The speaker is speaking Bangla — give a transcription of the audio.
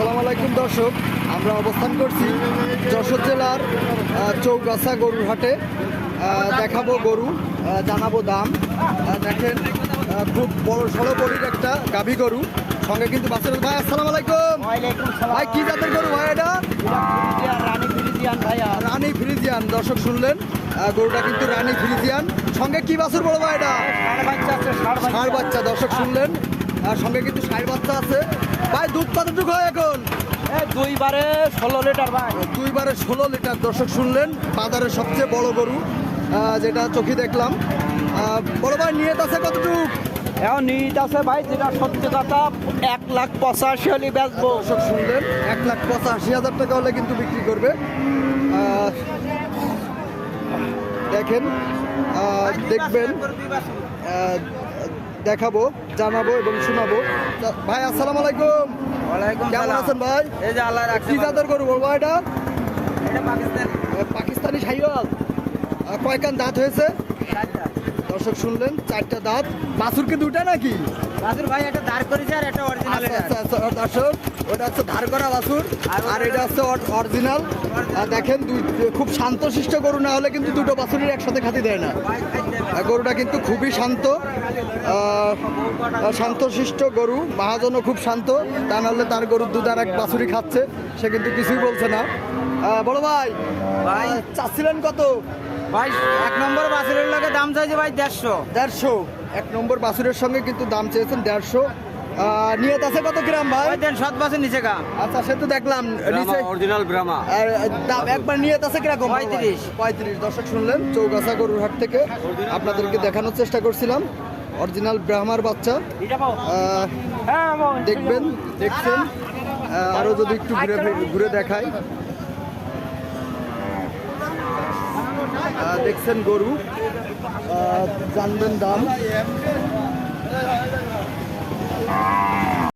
আসসালামু আলাইকুম দর্শক। আমরা অবস্থান করছি যশোর জেলার চৌগাছা গরুর হাটে। দেখাবো গরু জানাব দাম। দেখেন খুব বড় সড়ো বড়ির একটা গাভী গরু। সঙ্গে কিন্তু বাচ্চার ভাই আসসালামু আলাইকুম। ভাই কি জাতের গরু ভাই এটা? রানী ফ্রিজিয়ান ভাইয়া। রানী ফ্রিজিয়ান দর্শক শুনলেন। গরুটা কিন্তু রানী ফ্রিজিয়ান। সঙ্গে কি বাছুর বড় ভাই এটা? ষাড় বাচ্চা দর্শক শুনলেন। আর সঙ্গে কিন্তু ষাঁড় বাচ্চা আছে। ভাই দুধ কতটুকু হয় এখন? দুইবারে ষোলো লিটার ভাই। দুইবারে ষোলো লিটার। দর্শক শুনলেন বাজারের সবচেয়ে বড় গরু যেটা চোখে দেখলাম। বড় ভাই নিয়ে আছে কতটুকু? এখন নিট আছে ভাই যেটা সত্যি কথা এক লাখ পঁচাশি হলে বেচবো। দর্শক শুনলেন এক লাখ পঁচাশি হাজার টাকা হলে কিন্তু বিক্রি করবে। দেখেন দেখবেন দেখাবো জানাব এবং শোনাবো। ভাই আসসালাম আলাইকুম। ওয়ালাইকুম কেমন আছেন ভাই? এই যে আল্লাহ কি জাতের গরু বলব এটা? পাকিস্তান। আহ, কয়কান দাঁত হয়েছে? দর্শক শুনলেন চারটা দাঁত। বাছুরকে দুটা নাকি? রাজুর ভাই দাঁড় করেছে আর এটা অরিজিনাল আচ্ছা আচ্ছা আচ্ছা দর্শক ওটা হচ্ছে ধার করা বাছুর আর এটা হচ্ছে অরিজিনাল দেখেন দুই খুব শান্তশিষ্ট গরু না হলে কিন্তু দুটো বাছুরের একসাথে খাতি দেয় না। গরুটা কিন্তু খুবই শান্ত শান্তশিষ্ট গরু মহাজনও খুব শান্ত। তা নাহলে তার গরুর দুধ আর এক বাছুরি খাচ্ছে সে কিন্তু কিছুই বলছে না। বলো বড় ভাই ভাই। চাচ্ছিলেন কত? ভাই এক নম্বর বাছুরের লাগে দাম চাইছে ভাই দেড়শো। দেড়শো। এক নম্বর বাছুরের সঙ্গে কিন্তু দাম চেয়েছেন দেড়শো। নিয়ত আছে কত গ্রাম ভাই? দেন সৎ বাসের নিচে গা। আচ্ছা সে তো দেখলাম নিচে অরিজিনাল ব্রাহ্মা আর দাম একবার নিয়ত আছে কীরকম? পঁয়ত্রিশ। পঁয়ত্রিশ দর্শক শুনলেন চৌগাছা গরুর হাট থেকে আপনাদেরকে দেখানোর চেষ্টা করছিলাম। অরিজিনাল ব্রাহ্মার বাচ্চা। হ্যাঁ দেখবেন দেখছেন। আহ, আরও যদি একটু ঘুরে ঘুরে দেখাই। দেখছেন গরু। জানবেন দাম। Ah!